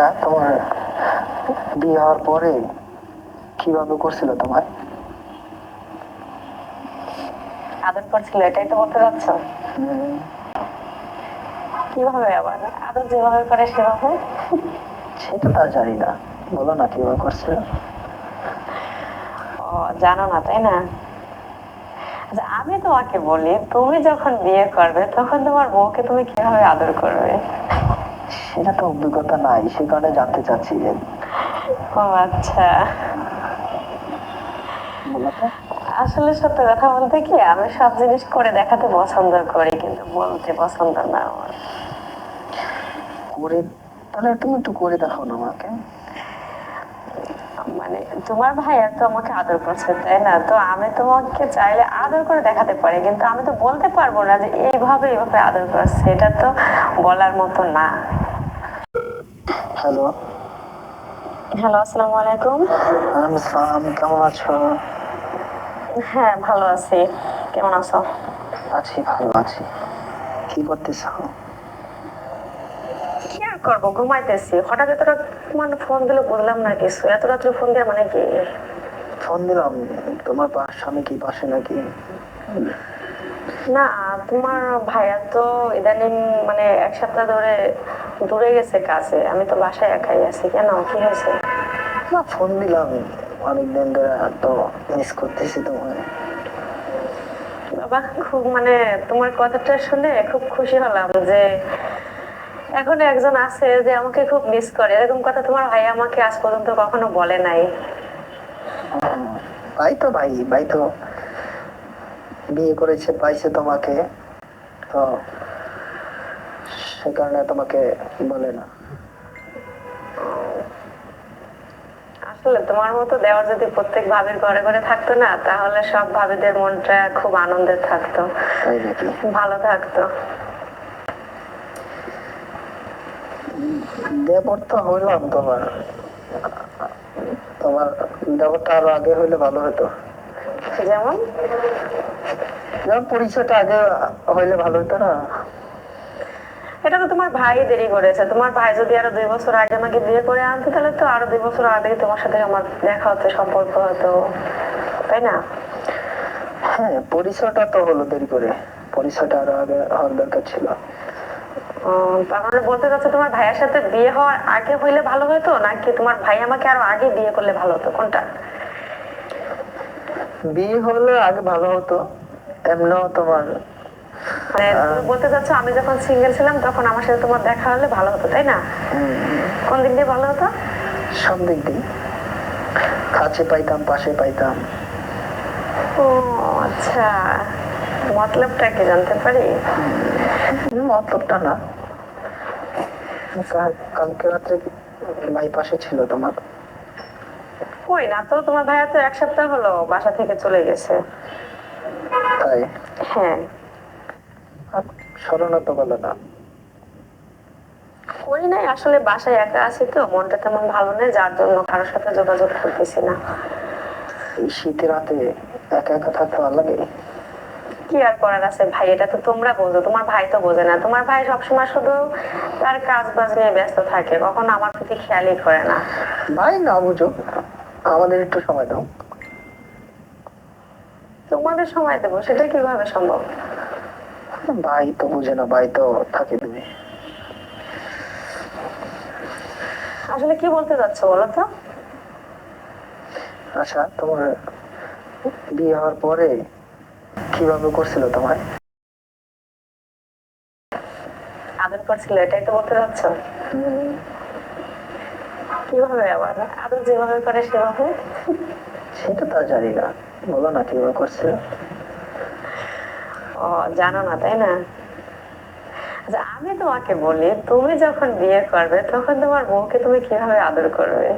আচ্ছা তোমার বিয়ে হওয়ার পরে কীভাবে করছিল তোমার আদর করছিল এটাই তো বলতে চাচ্ছ? কীভাবে আবার? আদর যেভাবে করে সেভাবে? সেটা তো জানি না। বলো না কীভাবে করছিল? ও জানো না তাই না? আচ্ছা আমি তোমাকে বলি তুমি যখন বিয়ে করবে তখন তোমার বউকে তুমি কীভাবে আদর করবে? সেটা অভিজ্ঞতা নাই সে কারণে জানতে চাচ্ছি যে। ও আচ্ছা। আসলে সত্য কথা বলতে কি আমি সব জিনিস করে দেখাতে পছন্দ করি কিন্তু বলতে পছন্দ না আমার। করে তাহলে তুমি একটু করে দেখাও না আমাকে। মানে তোমার ভাইয়া তো আমাকে আদর করছে তাই না? তো আমি তোমাকে চাইলে আদর করে দেখাতে পারি কিন্তু আমি তো বলতে পারব না যে এইভাবে এইভাবে আদর করছে এটা তো বলার মতো না। হ্যালো। হ্যালো আসসালামু আলাইকুম। আমি সালাম কেমন আছো? হ্যাঁ ভালো আছি। কেমন আছো? আছি ভালো আছি। কি করতেছ? কি আর করব? ঘুমাইতেছি। হঠাৎ এত মানে ফোন দিলে বুঝলাম না কিছু। এত রাত্রে ফোন দেওয়া মানে কি? ফোন দিলাম। তোমার স্বামী কি পাশে নাকি? না তোমার ভাইয়া তো ইদানিং মানে এক সপ্তাহ ধরে দূরে গেছে কাছে আমি তো বাসায় একাই আছি। কেন? কি হয়েছে? না ফোন দিলাম। অনেকদিন ধরে তো মিস করতেছি তোমার বাবা খুব মানে তোমার কথাটা শুনে খুব খুশি হলাম যে এখন একজন আছে যে আমাকে খুব মিস করে। এরকম কথা তোমার ভাই আমাকে আজ পর্যন্ত কখনো বলে নাই। ভাই তো ভাই ভাই তো বিয়ে করেছে পাইছে তোমাকে তো সে কারণে তোমাকে বলে না। আসলে তোমার মতো দেওয়ার যদি প্রত্যেক ভাবির ঘরে ঘরে থাকতো না তাহলে সব ভাবিদের মনটা খুব আনন্দের থাকতো। ভালো থাকতো। দেবর তো হইলাম তোমার। তোমার দেবরটা আরও আগে হইলে ভালো হতো। যেমন? পরিচয়টা আগে হইলে ভালো হতো না। এটা তো তোমার ভাই দেরি করেছে। তোমার ভাই যদি আরও দুই বছর আগে আমাকে বিয়ে করে আনতো তাহলে তো আরও দুই বছর আগে তোমার সাথে আমার দেখা হতো সম্পর্ক হতো। তাই না? হ্যাঁ পরিচয়টা তো হলো দেরি করে। পরিচয়টা আরও আগে হওয়ার দরকার ছিল। তার মানে বলতে চাচ্ছ তোমার ভাইয়ের সাথে বিয়ে হওয়ার আগে হইলে ভালো হতো নাকি তোমার ভাই আমাকে আরও আগে বিয়ে করলে ভালো হতো? কোনটা? বিয়ে হলে আগে ভালো হতো। এমনিও তোমার মানে বলতে চাচ্ছ আমি যখন সিঙ্গেল ছিলাম তখন আমার সাথে তোমার দেখা হলে ভালো হতো তাই না? কোন দিক দিয়ে ভালো হতো? সব দিক দিয়ে। কাছে পাইতাম পাশে পাইতাম। ও আচ্ছা। মতলবটা কি জানতে পারি? মতলবটা না। কালকে রাত্রে ভাই পাশে ছিল তোমার। কই না তো তোমার ভাইয়া তো এক সপ্তাহ হলো বাসা থেকে চলে গেছে। তাই? হ্যাঁ। আর তো বলো না। করি নাই আসলে বাসায় একা আছি তো মনটা তেমন ভালো নেই যার জন্য কারোর সাথে যোগাযোগ করতেছি না। এই শীতের রাতে একা একা থাকতে ভালো লাগে? কি আর করার আছে ভাই এটা তো তোমরা বোঝো তোমার ভাই তো বোঝে না। তোমার ভাই সবসময় শুধু তার কাজ বাজ নিয়ে ব্যস্ত থাকে কখনো আমার প্রতি খেয়ালই করে না। ভাই না বুঝো আমাদের একটু সময় দাও। তোমাদের সময় দেবো সেটা কীভাবে সম্ভব? ভাই তো বুঝে না ভাই তো থাকে তুমি। আসলে কি বলতে চাচ্ছ বলো তো? আচ্ছা তোমার বিয়ে হওয়ার পরে কীভাবে করছিল তোমার আদর করছিল এটাই তো বলতে চাচ্ছ? কীভাবে আবার? আদর যেভাবে করে সেভাবে? সেটা তো জানি না। বলো না কীভাবে করছিল ও জানো না তাই না? আচ্ছা আমি তোমাকে বলি তুমি যখন বিয়ে করবে তখন তোমার বউকে তুমি কীভাবে আদর করবে?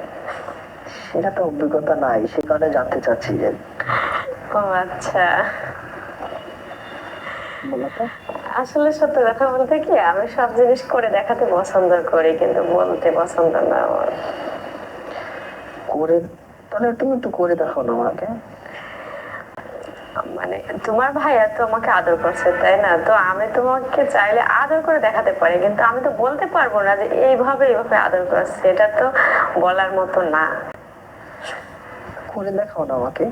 সেটা তো অভিজ্ঞতা নাই সে কারণে জানতে চাচ্ছি যে। ও আচ্ছা। আসলে সত্য কথা বলতে কি আমি সব জিনিস করে দেখাতে পছন্দ করি কিন্তু বলতে পছন্দ না আমার। করে তাহলে তুমি একটু করে দেখাও না আমাকে। তোমার ভাইয়া তো আমাকে আদর করছে তাই না? তো আমি তোমাকে চাইলে আদর করে দেখাতে পারি কিন্তু আমি তো বলতে পারব না যে এইভাবে এইভাবে আদর করছে এটা তো বলার মতো না। করে দেখাও না আমাকে।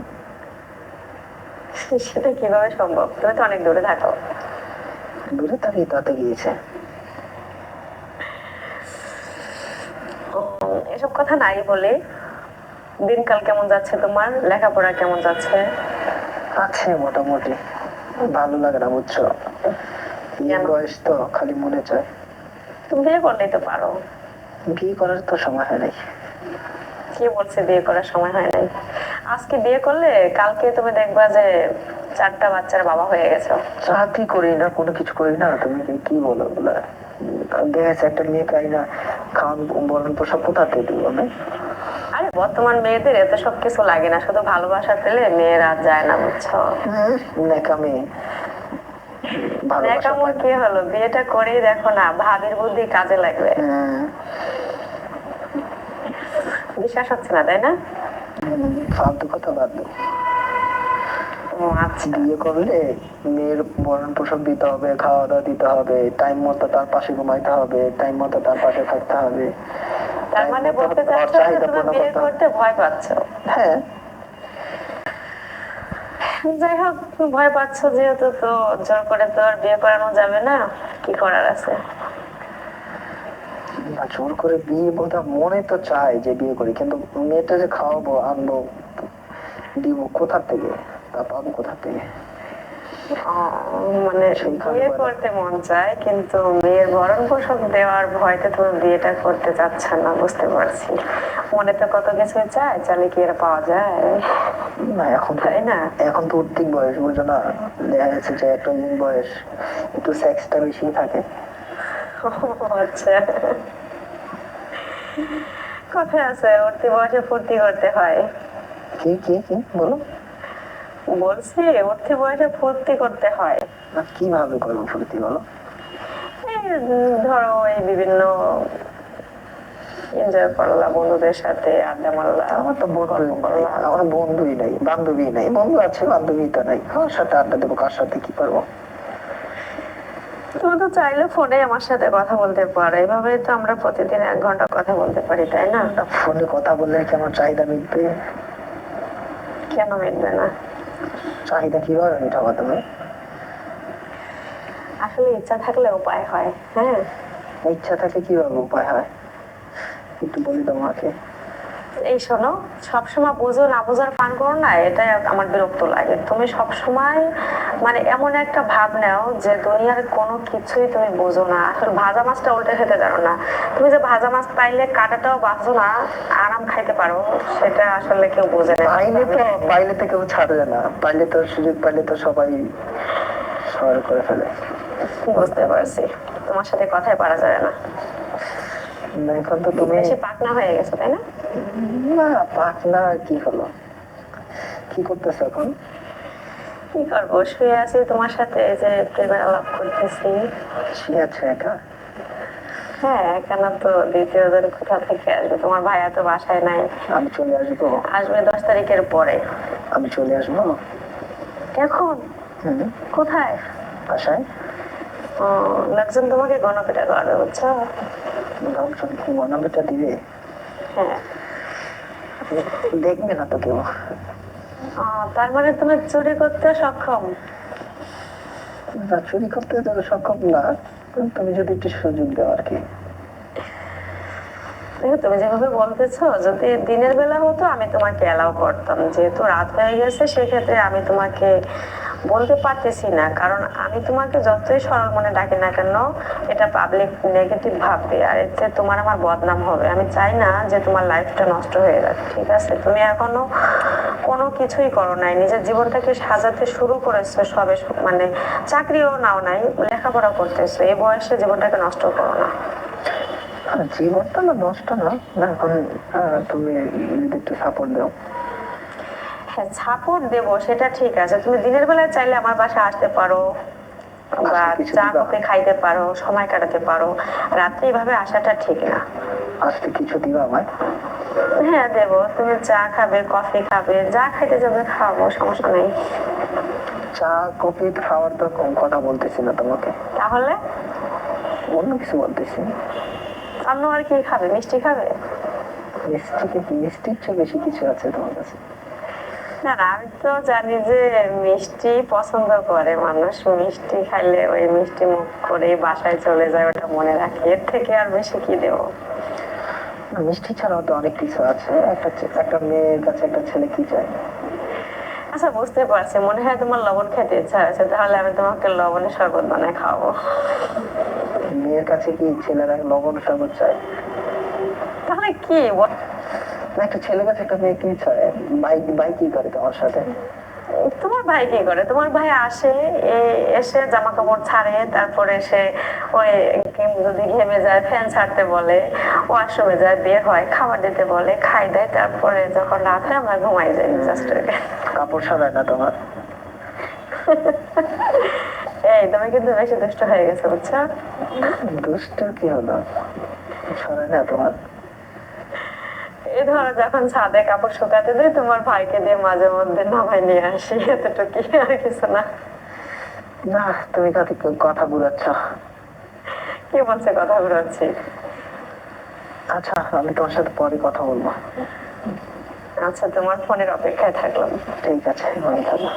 সেটা কীভাবে সম্ভব? তুমি তো অনেক দূরে থাকো। দূরে তাকিয়ে তাতে গিয়েছে। এসব কথা নাই বলে দিনকাল কেমন যাচ্ছে তোমার? লেখাপড়া কেমন যাচ্ছে? আছে মোটামুটি। ভালো লাগে না বুঝছ? বয়স তো খালি মনে চায়। তুমি বিয়ে পারো। বিয়ে করার তো সময় হয় নাই। কে বলছে বিয়ে করার সময় হয় নাই? আজকে বিয়ে করলে কালকে তুমি দেখবা যে চারটা বাচ্চার বাবা হয়ে গেছো। চাকরি করি না কোনো কিছু করি না। তুমি কি- বলো বলে দেখা একটা মেয়ে পাই না খাওয়ান বরণ পোশাক কোথাতে দিব আমি? আরে বর্তমান মেয়েদের এত সব কিছু লাগে না শুধু ভালোবাসা পেলে মেয়েরা যায় না বুঝছ? নেকামি। কি হলো? বিয়েটা করেই দেখো না ভাবির বুদ্ধি কাজে লাগবে। বিশ্বাস হচ্ছে না তাই না? ফালতু কথা বাদ দাও। আচ্ছা। বিয়ে করলে মেয়ের বরণ পোশাক দিতে হবে খাওয়া দাওয়া দিতে হবে টাইম মতো তার পাশে ঘুমাইতে হবে টাইম মতো তার পাশে থাকতে হবে। তার মানে বলতে চাচ্ছ তুমি বিয়ে করতে ভয় পাচ্ছ? হ্যাঁ। যাই হোক ভয় পাচ্ছ যেহেতু তো জোর করে তো আর বিয়ে করানো যাবে না। কি করার আছে? জোর করে বিয়ে বোধ মনে তো চায় যে বিয়ে করি কিন্তু মেয়েটা যে খাওয়াবো আনব দিব কোথা থেকে? তা পাবো কোথা থেকে? মানে বিয়ে করতে মন চায় কিন্তু মেয়ের ভরণ পোষণ দেওয়ার ভয়তে তুমি বিয়েটা করতে চাচ্ছ না বুঝতে পারছি। মনে তো কত কিছু চায় চাইলে কি এর পাওয়া যায়? না এখন তাই না? এখন তো বয়স বুঝছ না? দেখা যাচ্ছে যে একটা বয়স একটু সেক্সটা বেশি থাকে। আচ্ছা। কথায় আছে উঠতি বয়সে ফুর্তি করতে হয়। কি কি কি? বলো। বলছি উঠতি বয়সে ফুর্তি করতে হয়। কীভাবে করব ফুর্তি বলো? ধরো এই বিভিন্ন এনজয় বন্ধুদের সাথে আড্ডা আমার তো আমার বন্ধুই নাই বান্ধবী নাই বন্ধু আছে বান্ধবী তো নাই। কার সাথে আড্ডা দেবো কার সাথে কি করব? তুমি তো চাইলে ফোনে আমার সাথে কথা বলতে পারো এভাবে তো আমরা প্রতিদিন এক ঘণ্টা কথা বলতে পারি তাই না? না, ফোনে কথা বললে কি আমার চাহিদা মিটবে? কেন মিটবে না? চাহিদা কীভাবে মেটাবো তুমি আসলে ইচ্ছা থাকলে উপায় হয় হ্যাঁ। ইচ্ছা থাকে কীভাবে উপায় হয়? একটু বলি তোমাকে। এই শোনো সবসময় বুঝো না বোঝার পান করো না এটাই আমার বিরক্ত লাগে। তুমি সবসময় মানে এমন একটা ভাব নাও যে দুনিয়ার কোনো কিছুই তুমি বোঝো না। আসলে ভাজা মাছটা উল্টে খেতে জানো না। তুমি যে ভাজা মাছ পাইলে কাটাটাও বাঁচো না আরাম খাইতে পারো সেটা আসলে কেউ বোঝে না। পাইলে তো পাইলে তো কেউ ছাড়ে না। পাইলে তো সুযোগ পাইলে তো সবাই সর করে ফেলে। বুঝতে পারছি। তোমার সাথে কথাই পারা যাবে না। না, এখন তো তুমি বেশি পাকনা হয়ে গেছে তাই না? না না কি হলো? কি করতেছো এখন? কি করব? শুয়ে আছি তোমার সাথে যে প্রেমের আলাপ করতেছি। শুয়ে আছে একা? হ্যাঁ কেন তো দ্বিতীয় জন কোথা থেকে আসবে? তোমার ভাইয়া তো বাসায় নাই। আমি চলে আসব আসবে দশ তারিখের পরে। আমি চলে আসব? এখন? কোথায়? বাসায়? ও, লোকজন তোমাকে গণপিটা করবে বুঝছ? লোকজন কি মনোবেটা দিবে? হ্যাঁ। দেখবে না তো কেউ। তার মানে তুমি চুরি করতে সক্ষম? না চুরি করতে তো সক্ষম না তুমি যদি একটু সুযোগ দাও আর কি। দেখো তুমি যেভাবে বলতেছো যদি দিনের বেলা হতো আমি তোমাকে অ্যালাউ করতাম। যেহেতু রাত হয়ে গেছে সেক্ষেত্রে আমি তোমাকে বলতে পারতেছি না, কারণ আমি তোমাকে যতই সরল মনে ডাকি না কেন, এটা পাবলিক নেগেটিভ ভাববে, আর এতে তোমার আমার বদনাম হবে। আমি চাই না যে তোমার লাইফটা নষ্ট হয়ে যাক, ঠিক আছে? তুমি এখনও কোনো কিছুই করো নাই, নিজের জীবনটাকে সাজাতে শুরু করেছ সবে মানে চাকরিও নাও নাই, লেখাপড়া করতেছো, এই বয়সে জীবনটাকে নষ্ট করো না। জীবনটা না নষ্ট না এখন তুমি যদি একটু সাপোর্ট দাও। হ্যাঁ সাপোর্ট দেবো সেটা ঠিক আছে। তুমি দিনের বেলায় চাইলে আমার বাসায় আসতে পারো বা চা কফি খাইতে পারো সময় কাটাতে পারো। রাত্রে এইভাবে আসাটা ঠিক না। আজকে কিছু দিবা আমায়? হ্যাঁ দেবো। তুমি চা খাবে কফি খাবে যা খাইতে যাবে খাব সমস্যা নেই। চা কফি খাওয়ার তো কম কথা বলতেছি না তোমাকে। তাহলে? অন্য কিছু বলতেছি। অন্য আর কি খাবে? মিষ্টি খাবে? মিষ্টিকে কি মিষ্টির চেয়ে বেশি কিছু আছে তোমার কাছে? না আমি তো জানি যে মিষ্টি পছন্দ করে মানুষ। মিষ্টি খাইলে ওই মিষ্টি মুখ করে বাসায় চলে যায় ওটা মনে রাখে। এর থেকে আর বেশি কি দেবো? মিষ্টি ছাড়াও তো অনেক কিছু আছে। একটা একটা মেয়ের কাছে একটা ছেলে কি চায়? আচ্ছা বুঝতে পারছি। মনে হয় তোমার লবণ খেতে ইচ্ছা হয়েছে। তাহলে আমি তোমাকে লবণের শরবত বানায় খাওয়াবো। মেয়ের কাছে কি ছেলেরা লবণ শরবত চায়? তাহলে কি? না একটা ছেলের কাছে একটা মেয়ে কি বাইক বাইক কি করে তোমার সাথে? তোমার ভাই কি করে? তোমার ভাই আসে এসে জামা কাপড় ছাড়ে তারপরে সে ওই যদি ঘেমে যায় ফ্যান ছাড়তে বলে ওয়াশরুমে যায় বের হয় খাবার দিতে বলে খাই দেয় তারপরে যখন রাত হয় আমরা ঘুমাই যাই জাস্ট কাপড় সারায় না তোমার? এই তুমি কিন্তু বেশি দুষ্ট হয়ে গেছো বুঝছ? দুষ্ট কি হলো? সরায় না তোমার? এই ধরো যখন ছাদে কাপড় শুকাতে দিই তোমার ভাইকে দিয়ে মাঝে মধ্যে নামাই নিয়ে আসি আর কিছু না। না তুমি কাকে কথা বুঝাচ্ছ কি বলছে কথা বুঝাচ্ছি আচ্ছা আমি তোমার সাথে পরে কথা বলব। আচ্ছা তোমার ফোনের অপেক্ষায় থাকলাম। ঠিক আছে থাকো।